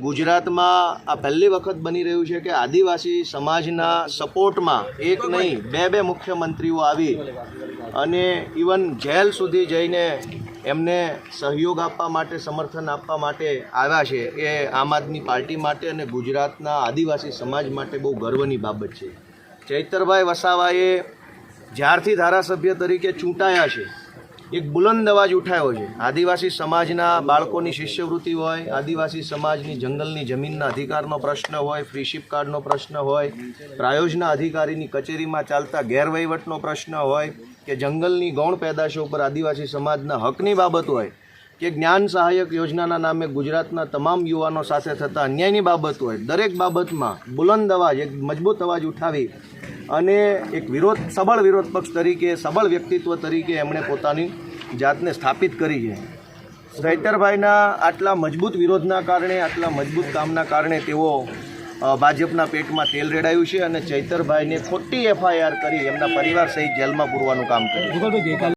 ગુજરાતમાં આ પહેલી વખત બની રહ્યું છે કે આદિવાસી સમાજના સપોર્ટમાં એક નહીં, બે બે મુખ્યમંત્રીઓ આવી અને ઇવન જેલ સુધી જઈને એમને સહયોગ આપવા માટે, સમર્થન આપવા માટે આવ્યા છે. એ આમ આદમી પાર્ટી માટે અને ગુજરાતના આદિવાસી સમાજ માટે બહુ ગર્વની બાબત છે. ચૈતરભાઈ વસાવાએ જ્યારથી ધારાસભ્ય તરીકે ચૂંટાયા છે એક બુલંદ અવાજ ઉઠાયો છે. આદિવાસી સમાજના બાળકોની શિષ્યવૃત્તિ હોય, આદિવાસી સમાજની જંગલની જમીનના અધિકારનો પ્રશ્ન હોય, ફ્રીશીપ કાર્ડનો પ્રશ્ન હોય, પ્રાયોજના અધિકારીની કચેરીમાં ચાલતા ગેરવહીવટનો પ્રશ્ન હોય કે જંગલની ગૌણ પેદાશો ઉપર આદિવાસી સમાજના હકની બાબત હોય કે જ્ઞાન સહાયક યોજનાના નામે ગુજરાતના તમામ યુવાનો સાથે થતા અન્યાયની બાબત હોય, દરેક બાબતમાં બુલંદ અવાજ, એક મજબૂત અવાજ ઉઠાવી અને એક વિરોધ, સબળ વિરોધ પક્ષ તરીકે, સબળ વ્યક્તિત્વ તરીકે એમણે પોતાની જાતને સ્થાપિત કરી છે. ચૈતરભાઈના આટલા મજબૂત વિરોધના કારણે, આટલા મજબૂત કામના કારણે તેઓ ભાજપના પેટમાં તેલ રેડાયું છે અને ચૈતરભાઈને ખોટી એફઆઈઆર કરી એમના પરિવાર સહિત જેલમાં પૂરવાનું કામ કર્યું